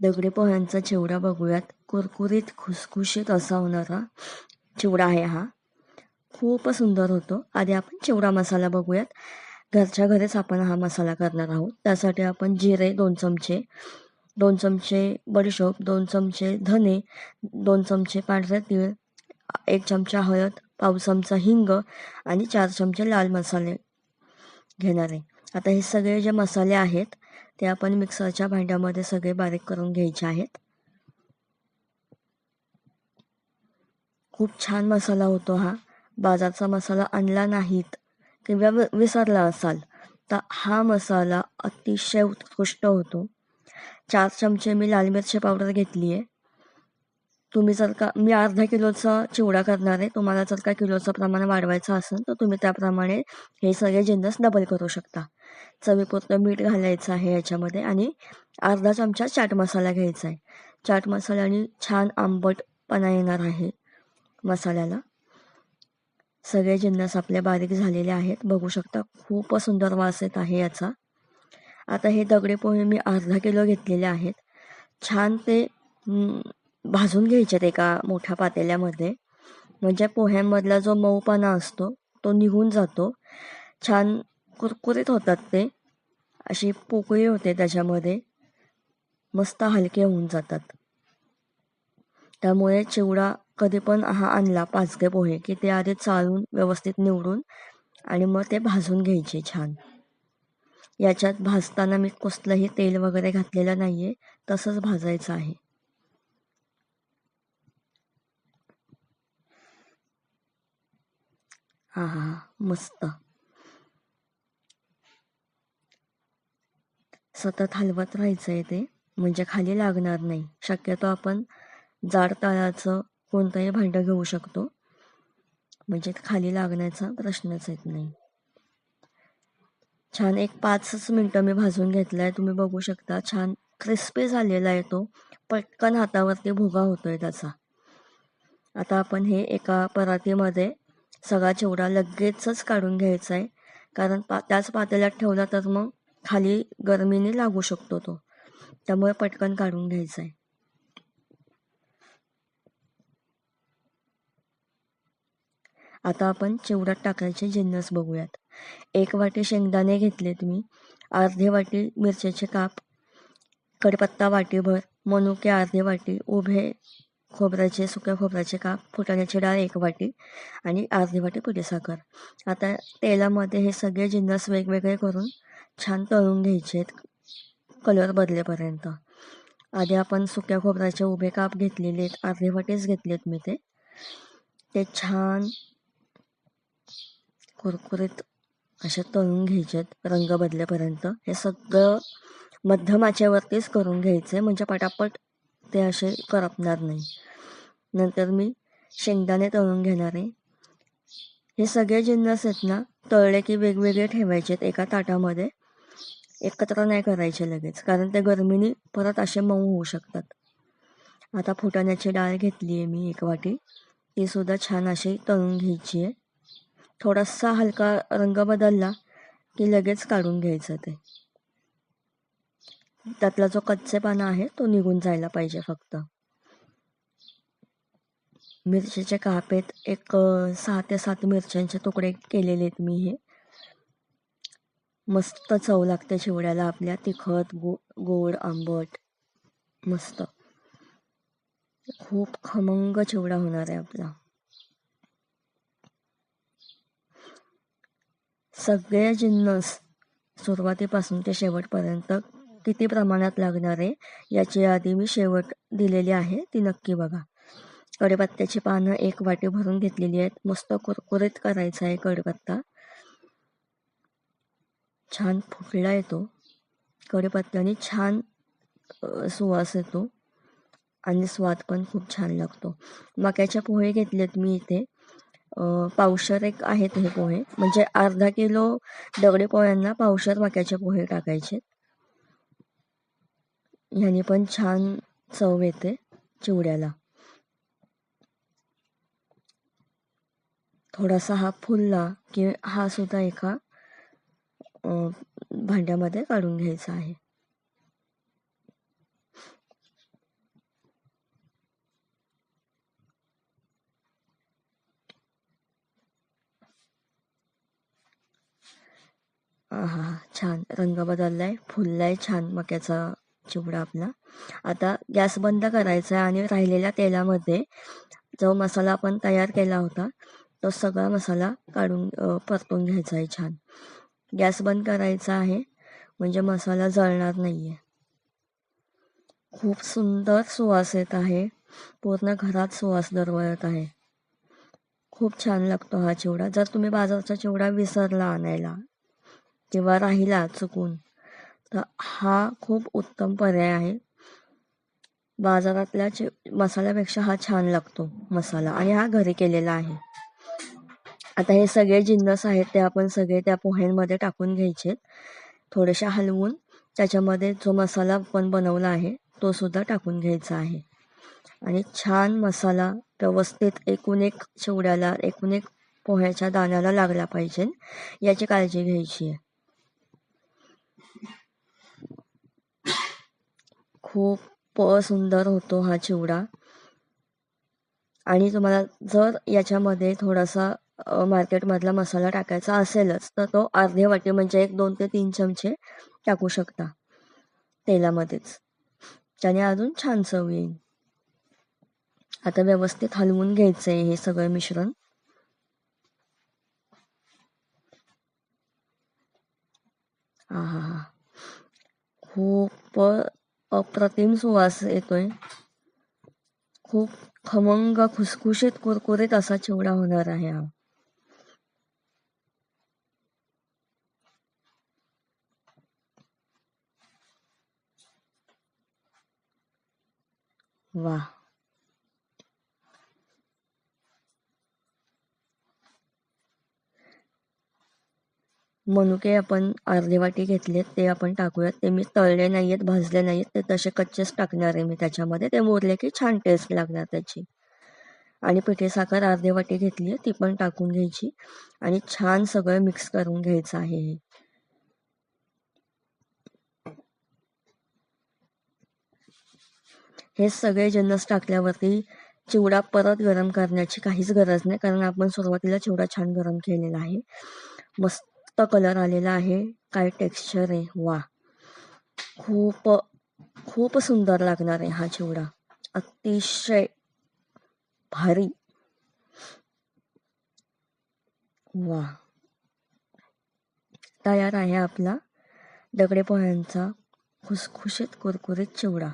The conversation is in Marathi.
दगडी पोह्यांचा चिवडा बघूयात. कुरकुरीत खुसखुशीत असा होणारा चिवडा आहे हा. खूप सुंदर होतो. आधी आपण चिवडा मसाला बघूयात. घरच्या घरीच आपण हा मसाला करणार आहोत. त्यासाठी आपण जिरे दोन चमचे दोन चमचे बडीशोप दोन चमचे धने दोन चमचे पांढरे तीळ एक चमचा हळद पाव चमचा हिंग आणि चार चमचे लाल मसाले घेणार आहे. आता हे सगळे जे मसाले आहेत ते आपण मिक्सरच्या भांड्यामध्ये सगळे बारीक करून घ्यायचे आहेत. खूप छान मसाला होतो हा. बाजारचा मसाला आणला नाहीत किंवा विसरला असाल तर हा मसाला अतिशय उत्कृष्ट होतो. चार चमचे मी लाल मिरची पावडर घेतली आहे तुम्ही जर का मी अर्धा किलोचा चिवडा करणार आहे तुम्हाला जर का किलोचं प्रमाण वाढवायचं असेल तर तुम्ही त्याप्रमाणे हे सगळे जिन्नस डबल करू शकता. चवीपुरतं मीठ घालायचं आहे याच्यामध्ये आणि अर्धा चमचा चाट मसाला घ्यायचा आहे. चाट मसाल्याने छान आंबटपणा येणार आहे मसाल्याला. सगळे जिन्नस आपले बारीक झालेले आहेत. बघू शकता खूप सुंदर वास येत आहे याचा. आता हे दगडे पोहे मी अर्धा किलो घेतलेले आहेत. छान ते भाजून घ्यायच्यात एका मोठ्या पातेल्यामध्ये. म्हणजे पोह्यांमधला जो मऊपणा असतो तो निघून जातो. छान कुरकुरीत होतात ते. अशी पोकळी होते त्याच्यामध्ये. मस्त हलके होऊन जातात. त्यामुळे चिवडा कधी पण हा आणला पाचगे पोहे की ते आधी चाळून व्यवस्थित निवडून आणि मग ते भाजून घ्यायचे छान. याच्यात भाजताना मी कसलंही तेल वगैरे घातलेलं नाही आहे तसंच भाजायचं आहे. हा हा मस्त. सतत हलवत राहायचं आहे ते. म्हणजे खाली लागणार नाही. शक्यतो आपण जाड तळाचं कोणतंही भांडं घेऊ शकतो. म्हणजे खाली लागण्याचा प्रश्नच येत नाही. छान एक पाचच मिनटं मी भाजून घेतला आहे तुम्ही बघू शकता छान क्रिस्पी झालेला आहे तो. पटकन हातावरती भुगा होतो आहे त्याचा. आता आपण हे एका परातीमध्ये सगळा चिवडा लगेचच काढून घ्यायचा आहे कारण पा त्याच पातेल्यात ठेवला तर मग खाली गरमीने लागू शकतो तो. त्यामुळे पटकन काढून घ्यायचा आहे आता आपण चिवड्यात टाकायचे जिन्नस बघूयात. एक वाटी शेंगदाणे घेतलेत मी. अर्धे वाटी मिरच्याचे काप. कडपत्ता वाटीभर. मनुके अर्धे वाटी. उभे खोबऱ्याचे सुक्या खोबऱ्याचे काप फुटाण्याची डाळ एक वाटी आणि अर्धी वाटी पुढे साखर. आता तेलामध्ये हे सगळे जिन्नस वेगवेगळे करून छान तळून घ्यायचे आहेत कलर बदलेपर्यंत. आधी आपण सुक्या खोबऱ्याचे उभे काप घेतलेले आहेत अर्धे वाटीच घेतलेत मी ते. ते छान कुरकुरीत असे तळून घ्यायचेत रंग बदलेपर्यंत. हे सगळं मध्यम आचेवरतीच करून घ्यायचे म्हणजे पटापट ते असे करपणार नाही. नंतर मी शेंगदाणे तळून घेणार आहे. हे सगळे जिन्नस आहेत ना तळले की वेगवेगळे ठेवायचे आहेत एका ताटामध्ये. एकत्र नाही करायचे लगेच कारण ते गरमीने परत असे मऊ होऊ शकतात. आता फुटाण्याची डाळ घेतली आहे मी एक वाटी. ती सुद्धा छान अशी तळून घ्यायची आहे. थोडासा हलका रंग बदलला की लगेच काढून घ्यायचं ते. त्यातला जो कच्चेपणा आहे तो निघून जायला पाहिजे फक्त. मिरचीचे कापेत एक सहा ते सात मिरच्यांचे तुकडे केलेले आहेत मी हे. मस्त चव लागते चिवड्याला आपल्या. तिखट गो गोड आंबट. मस्त. खूप खमंग चिवडा होणार आहे आपला. सगळे जिन्नस सुरुवातीपासून ते शेवटपर्यंत किती प्रमाणात लागणार आहे. याची यादी मी शेवट दिलेली आहे. ती नक्की बघा. कढीपत्त्याची पानं एक वाटी भरून घेतलेली आहेत. मस्त कुरकुरीत करायचा आहे कढीपत्ता छान फुटला येतो. कढीपत्त्याने छान सुवास येतो. आणि स्वाद पण खूप छान लागतो. मक्याच्या पोहे घेतलेत मी इथे. पावशर एक आहेत हे पोहे. म्हणजे अर्धा किलो दगडी पोह्यांना पावशर मक्याचे पोहे टाकायचे. ह्याने पण छान चव येते चिवड्याला. थोडासा हा फुलला की हा सुद्धा एका भांड्यामध्ये काढून घ्यायचा आहे. हा छान रंग बदललाय फुललाय छान मक्याचा चिवडा आपला. आता गॅस बंद करायचा आहे आणि राहिलेल्या तेलामध्ये जो मसाला आपण तयार केला होता तो सगळा मसाला काढून परतून घ्यायचा आहे छान. गॅस बंद करायचा आहे म्हणजे मसाला जळणार नाही आहे खूप सुंदर सुवास येत आहे. पूर्ण घरात सुवास दरवळत आहे. खूप छान लागतो हा चिवडा. जर तुम्ही बाजारचा चिवडा विसरला आणायला किंवा राहिला चुकून हा खूप उत्तम पर्याय आहे. बाजारातल्या मसाल्यापेक्षा हा छान लागतो मसाला आणि हा घरी केलेला आहे. आता हे सगळे जिन्नस आहेत ते आपण सगळे त्या पोह्यांमध्ये टाकून घ्यायचे. थोडेशा हलवून त्याच्यामध्ये जो मसाला आपण बनवला आहे तो सुद्धा टाकून घ्यायचा आहे. आणि छान मसाला व्यवस्थित एकूण एक चिवड्याला एकूण एक पोह्याच्या दाण्याला लागला पाहिजे. याची काळजी घ्यायची आहे. खूप सुंदर होतो हा चिवडा. आणि तुम्हाला जर याच्यामध्ये थोडासा मार्केटमधला मसाला टाकायचा असेलच तर तो अर्धे वाटी म्हणजे एक दोन ते तीन चमचे टाकू शकता तेलामध्येच. त्याने अजून छान चव येईल. आता व्यवस्थित हलवून घ्यायचं आहे हे सगळं मिश्रण. हा हा खूप अप्रतिम सुवास येतोय. खूप खमंग खुसखुशीत कुरकुरीत असा चिवडा होणार आहे हा. वा मनुके आपण अर्धे वाटी घेतलेत ते आपण टाकूयात. ते मी तळले नाहीयेत भाजले नाहीयेत. ते तसे कच्चेच टाकणार आहे मी त्याच्यामध्ये. ते मोरले की छान टेस्ट लागणार त्याची. आणि पिठे साखर अर्धे वाटी घेतली आहे ती पण टाकून घ्यायची. आणि छान सगळं मिक्स करून घ्यायचं आहे हे. हे सगळे जिन्नस टाकल्यावरती चिवडा परत गरम करण्याची काहीच गरज नाही कारण आपण सुरुवातीला चिवडा छान गरम केलेला आहे. मस्त मस्त कलर आलेला आहे. काय टेक्स्चर आहे? वा खूप खूप सुंदर लागणार आहे हा चिवडा. अतिशय भारी. वा तयार आहे आपला दगडे पोह्यांचा खुसखुशीत कुरकुरीत चिवडा.